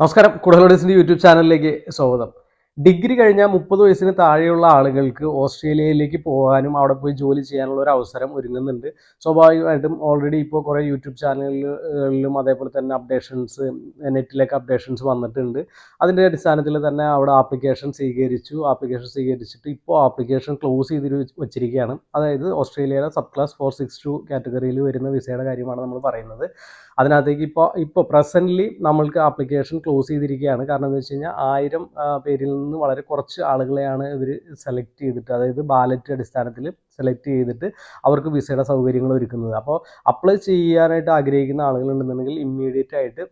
നമസ്കാരം കുടലോഡിസിന്റെ യൂട്യൂബ് ചാനലിലേക്ക് സ്വാഗതം. ഡിഗ്രി കഴിഞ്ഞാൽ മുപ്പത് വയസ്സിന് താഴെയുള്ള ആളുകൾക്ക് ഓസ്ട്രേലിയയിലേക്ക് പോകാനും അവിടെ പോയി ജോലി ചെയ്യാനുള്ള ഒരു അവസരം ഒരുങ്ങുന്നുണ്ട്. സ്വാഭാവികമായിട്ടും ഓൾറെഡി ഇപ്പോൾ കുറേ യൂട്യൂബ് ചാനലുകളിലും അതേപോലെ തന്നെ അപ്ഡേഷൻസ് നെറ്റിലേക്ക് അപ്ഡേഷൻസ് വന്നിട്ടുണ്ട്. അതിന്റെ അടിസ്ഥാനത്തിൽ തന്നെ അവിടെ ആപ്ലിക്കേഷൻ സ്വീകരിച്ചു. ആപ്ലിക്കേഷൻ സ്വീകരിച്ചിട്ട് ഇപ്പോൾ ആപ്ലിക്കേഷൻ ക്ലോസ് ചെയ്ത് വെച്ചിരിക്കുകയാണ്. അതായത് ഓസ്ട്രേലിയയുടെ sub class four six two കാറ്റഗറിയിൽ വരുന്ന വിസയുടെ കാര്യമാണ് നമ്മൾ പറയുന്നത്. അതിനകത്തേക്ക് ഇപ്പോൾ ഇപ്പോൾ പ്രസന്റ്ലി നമ്മൾക്ക് ആപ്ലിക്കേഷൻ ക്ലോസ് ചെയ്തിരിക്കുകയാണ്. കാരണം എന്താ വെച്ച് കഴിഞ്ഞാൽ ആയിരം പേരിൽ നിന്ന് വളരെ കുറച്ച് ആളുകളെയാണ് ഇവർ സെലക്ട് ചെയ്തിട്ട് അതായത് ബാലറ്റ് അടിസ്ഥാനത്തിൽ സെലക്ട് ചെയ്തിട്ട് അവർക്ക് വിസയുടെ സൗകര്യങ്ങൾ ഒരുക്കുന്നത് അപ്പോൾ അപ്ലൈ ചെയ്യാനായിട്ട് ആഗ്രഹിക്കുന്ന ആളുകളുണ്ടെന്നുണ്ടെങ്കിൽ ഇമ്മീഡിയറ്റ് ആയിട്ട്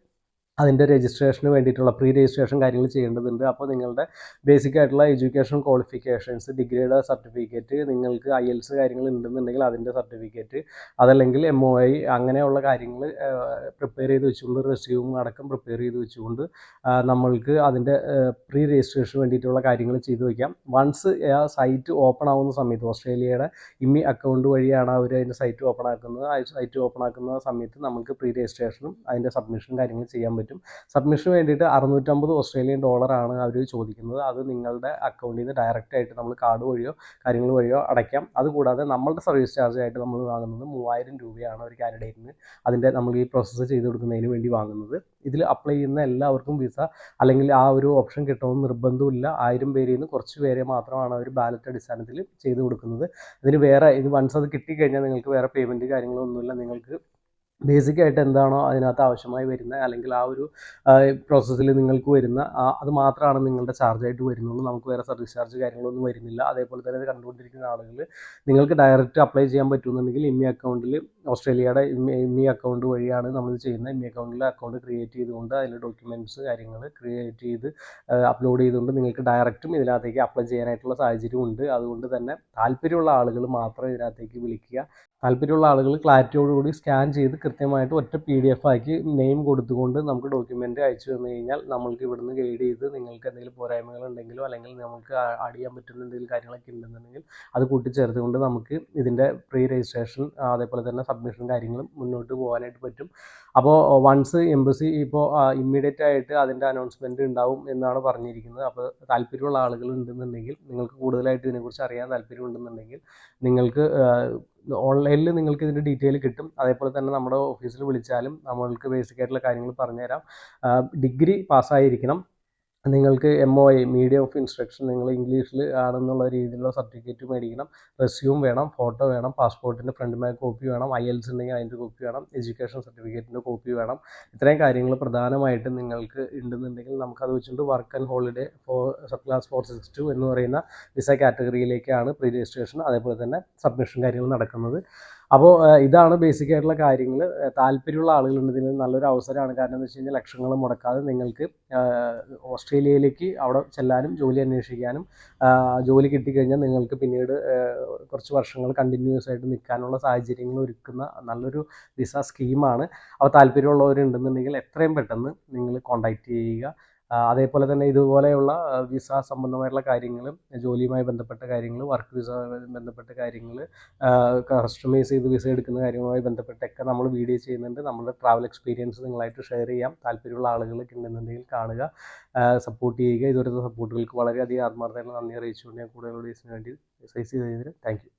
അതിന്റെ രജിസ്ട്രേഷന് വേണ്ടിയിട്ടുള്ള പ്രീ രജിസ്ട്രേഷൻ കാര്യങ്ങൾ ചെയ്യേണ്ടതുണ്ട്. അപ്പോൾ നിങ്ങളുടെ ബേസിക് ആയിട്ടുള്ള എഡ്യൂക്കേഷൻ ക്വാളിഫിക്കേഷൻസ് ഡിഗ്രിയുടെ സർട്ടിഫിക്കറ്റ് നിങ്ങൾക്ക് ഐ എൽസ് കാര്യങ്ങൾ ഉണ്ടെന്നുണ്ടെങ്കിൽ അതിന്റെ സർട്ടിഫിക്കറ്റ് അതല്ലെങ്കിൽ എം ഒ ഐ അങ്ങനെയുള്ള കാര്യങ്ങൾ പ്രിപ്പയർ ചെയ്ത് വെച്ചുകൊണ്ട് റെസ്യൂം അടക്കം പ്രിപ്പയർ ചെയ്ത് വെച്ചുകൊണ്ട് നമ്മൾക്ക് അതിന്റെ പ്രീ രജിസ്ട്രേഷന് വേണ്ടിയിട്ടുള്ള കാര്യങ്ങൾ ചെയ്തു വയ്ക്കാം വൺസ് ആ സൈറ്റ് ഓപ്പൺ ആവുന്ന സമയത്ത് ഓസ്ട്രേലിയയുടെ ഇമ്മി അക്കൗണ്ട് വഴിയാണ് അവർ അതിന്റെ സൈറ്റ് ഓപ്പൺ ആക്കുന്നത്. ആ സൈറ്റ് ഓപ്പൺ ആക്കുന്ന സമയത്ത് നമുക്ക് പ്രീ രജിസ്ട്രേഷനും അതിന്റെ സബ്മിഷനും കാര്യങ്ങൾ ചെയ്യാൻ പറ്റും. സബ്മിഷന് വേണ്ടിയിട്ട് അറുന്നൂറ്റമ്പത് ഓസ്ട്രേലിയൻ ഡോളറാണ് അവർ ചോദിക്കുന്നത്. അത് നിങ്ങളുടെ അക്കൗണ്ടിൽ നിന്ന് ഡയറക്റ്റ് ആയിട്ട് നമ്മൾ കാർഡ് വഴിയോ കാര്യങ്ങൾ വഴിയോ അടയ്ക്കാം. അതുകൂടാതെ നമ്മളുടെ സർവീസ് ചാർജ് ആയിട്ട് നമ്മൾ വാങ്ങുന്നത് മൂവായിരം രൂപയാണ് ഒരു കാൻഡിഡേറ്റിന് അതിന്റെ നമ്മൾ ഈ പ്രോസസ്സ് ചെയ്ത് കൊടുക്കുന്നതിന് വേണ്ടി വാങ്ങുന്നത്. ഇതിൽ അപ്ലൈ ചെയ്യുന്ന എല്ലാവർക്കും വിസ അല്ലെങ്കിൽ ആ ഒരു ഓപ്ഷൻ കിട്ടണമെന്ന് നിർബന്ധമില്ല ആയിരം പേരിൽ നിന്ന് കുറച്ച് പേരെ മാത്രമാണ് അവർ ബാലറ്റ് അടിസ്ഥാനത്തിൽ ചെയ്ത് കൊടുക്കുന്നത്. അതിന് വേറെ ഇത് വൺസ് അത് കിട്ടിക്കഴിഞ്ഞാൽ നിങ്ങൾക്ക് വേറെ പേയ്മെന്റ് കാര്യങ്ങളൊന്നുമില്ല. നിങ്ങൾക്ക് ബേസിക് ആയിട്ട് എന്താണോ അതിനകത്ത് ആവശ്യമായി വരുന്നത് അല്ലെങ്കിൽ ആ ഒരു പ്രോസസ്സിൽ നിങ്ങൾക്ക് വരുന്ന അത് മാത്രമാണ് നിങ്ങളുടെ ചാർജായിട്ട് വരുന്നുള്ളൂ. നമുക്ക് വേറെ സർവീസ് ചാർജ് കാര്യങ്ങളൊന്നും വരുന്നില്ല. അതേപോലെ തന്നെ ഇത് കണ്ടുകൊണ്ടിരിക്കുന്ന ആളുകൾ നിങ്ങൾക്ക് ഡയറക്റ്റ് അപ്ലൈ ചെയ്യാൻ പറ്റുമെന്നുണ്ടെങ്കിൽ ഇമ്മി അക്കൗണ്ടിൽ ഓസ്ട്രേലിയയുടെ ഇമ്മി അക്കൗണ്ട് വഴിയാണ് നമ്മൾ ചെയ്യുന്നത്. ഇമ്മി അക്കൗണ്ടിൽ അക്കൗണ്ട് ക്രിയേറ്റ് ചെയ്തുകൊണ്ട് അതിൽ ഡോക്യുമെന്റ്സ് കാര്യങ്ങൾ ക്രിയേറ്റ് ചെയ്ത് അപ്ലോഡ് ചെയ്തുകൊണ്ട് നിങ്ങൾക്ക് ഡയറക്റ്റും ഇതിനകത്തേക്ക് അപ്ലൈ ചെയ്യാനായിട്ടുള്ള സാഹചര്യം ഉണ്ട്. അതുകൊണ്ട് തന്നെ താല്പര്യമുള്ള ആളുകൾ മാത്രം ഇതിനകത്തേക്ക് വിളിക്കുക. താല്പര്യമുള്ള ആളുകൾ ക്ലാരിറ്റിയോടുകൂടി സ്കാൻ ചെയ്ത് കൃത്യമായിട്ട് ഒറ്റ പി ഡി എഫ് ആക്കി നെയിം കൊടുത്തുകൊണ്ട് നമുക്ക് ഡോക്യുമെന്റ് അയച്ചു തന്നു കഴിഞ്ഞാൽ നമ്മൾക്ക് ഇവിടുന്ന് ഗൈഡ് ചെയ്ത് നിങ്ങൾക്ക് എന്തെങ്കിലും പോരായ്മകൾ ഉണ്ടെങ്കിലോ അല്ലെങ്കിൽ നമുക്ക് ആഡ് ചെയ്യാൻ പറ്റുന്ന എന്തെങ്കിലും കാര്യങ്ങളൊക്കെ ഉണ്ടെന്നുണ്ടെങ്കിൽ അത് കൂട്ടിച്ചേർത്തുകൊണ്ട് നമുക്ക് ഇതിന്റെ പ്രീ രജിസ്ട്രേഷൻ അതേപോലെ തന്നെ സബ്മിഷൻ കാര്യങ്ങളും മുന്നോട്ട് പോകാനായിട്ട് പറ്റും. അപ്പോൾ വൺസ് എംബസി ഇപ്പോൾ ഇമ്മീഡിയറ്റ് ആയിട്ട് അതിന്റെ അനൗൺസ്മെന്റ് ഉണ്ടാവും എന്നാണ് പറഞ്ഞിരിക്കുന്നത്. അപ്പോൾ താല്പര്യമുള്ള ആളുകൾ ഉണ്ടെന്നുണ്ടെങ്കിൽ നിങ്ങൾക്ക് കൂടുതലായിട്ട് ഇതിനെക്കുറിച്ച് അറിയാൻ താല്പര്യമുണ്ടെന്നുണ്ടെങ്കിൽ നിങ്ങൾക്ക് ഓൺലൈനിൽ നിങ്ങൾക്ക് ഇതിന്റെ ഡീറ്റെയിൽ കിട്ടും. അതേപോലെ തന്നെ നമ്മുടെ ഓഫീസിൽ വിളിച്ചാലും നമ്മൾക്ക് ബേസിക് ആയിട്ടുള്ള കാര്യങ്ങൾ പറഞ്ഞുതരാം. ഡിഗ്രി പാസ്സായിരിക്കണം നിങ്ങൾക്ക് M O I media of instruction നിങ്ങൾ ഇംഗ്ലീഷിൽ ആണെന്നുള്ള രീതിയിലുള്ള സർട്ടിഫിക്കറ്റ് മേടിക്കണം. റെസ്യൂം വേണം ഫോട്ടോ വേണം പാസ്പോർട്ടിന്റെ ഫ്രണ്ട് ബാക്ക് കോപ്പി വേണം ഐ എൽസ് ഉണ്ടെങ്കിൽ അതിന്റെ കോപ്പി വേണം എഡ്യൂക്കേഷൻ സർട്ടിഫിക്കറ്റിന്റെ കോപ്പി വേണം. ഇത്രയും കാര്യങ്ങൾ പ്രധാനമായിട്ടും നിങ്ങൾക്ക് ഉണ്ടെന്നുണ്ടെങ്കിൽ നമുക്കത് വെച്ചുകൊണ്ട് work and holiday four sub class four six two എന്ന് പറയുന്ന വിസ കാറ്റഗറിയിലേക്കാണ് പ്രീ രജിസ്ട്രേഷൻ അതേപോലെ തന്നെ സബ്മിഷൻ കാര്യങ്ങൾ നടക്കുന്നത്. അപ്പോൾ ഇതാണ് ബേസിക് ആയിട്ടുള്ള കാര്യങ്ങൾ. താല്പര്യമുള്ള ആളുകളുണ്ട് ഇതിന് നല്ലൊരു അവസരമാണ്. കാരണം എന്ന് വെച്ച് കഴിഞ്ഞാൽ ലക്ഷങ്ങൾ മുടക്കാതെ നിങ്ങൾക്ക് ഓസ്ട്രേലിയയിലേക്ക് അവിടെ ചെല്ലാനും ജോലി അന്വേഷിക്കാനും ജോലി കിട്ടിക്കഴിഞ്ഞാൽ നിങ്ങൾക്ക് പിന്നീട് കുറച്ച് വർഷങ്ങൾ കണ്ടിന്യൂസ് ആയിട്ട് നിൽക്കാനുള്ള സാഹചര്യങ്ങൾ ഒരുക്കുന്ന നല്ലൊരു വിസ സ്കീമാണ് അപ്പോൾ താല്പര്യമുള്ളവരുണ്ടെന്നുണ്ടെങ്കിൽ എത്രയും പെട്ടെന്ന് നിങ്ങൾ കോൺടാക്റ്റ് ചെയ്യുക. അതേപോലെ തന്നെ ഇതുപോലെയുള്ള വിസ സംബന്ധമായിട്ടുള്ള കാര്യങ്ങളും ജോലിയുമായി ബന്ധപ്പെട്ട കാര്യങ്ങൾ വർക്ക് വിസ ബന്ധപ്പെട്ട കാര്യങ്ങൾ കസ്റ്റമൈസ് ചെയ്ത് വിസ എടുക്കുന്ന കാര്യങ്ങളുമായി ബന്ധപ്പെട്ടൊക്കെ നമ്മൾ വീഡിയോ ചെയ്യുന്നുണ്ട്. നമ്മുടെ ട്രാവൽ എക്സ്പീരിയൻസ് നിങ്ങളായിട്ട് ഷെയർ ചെയ്യാം. താല്പര്യമുള്ള ആളുകളൊക്കെ ഉണ്ടെന്നുണ്ടെങ്കിൽ കാണുക. സപ്പോർട്ട് ചെയ്യുക. ഇതുവരെ സപ്പോർട്ടുകൾക്ക് വളരെയധികം ആത്മാർത്ഥമായിട്ടുള്ള നന്ദി അറിയിച്ചുകൊണ്ട് ഞാൻ കൂടുതൽ വീഡിയോസിന് വേണ്ടി സൈസ് ചെയ്തതിന് താങ്ക്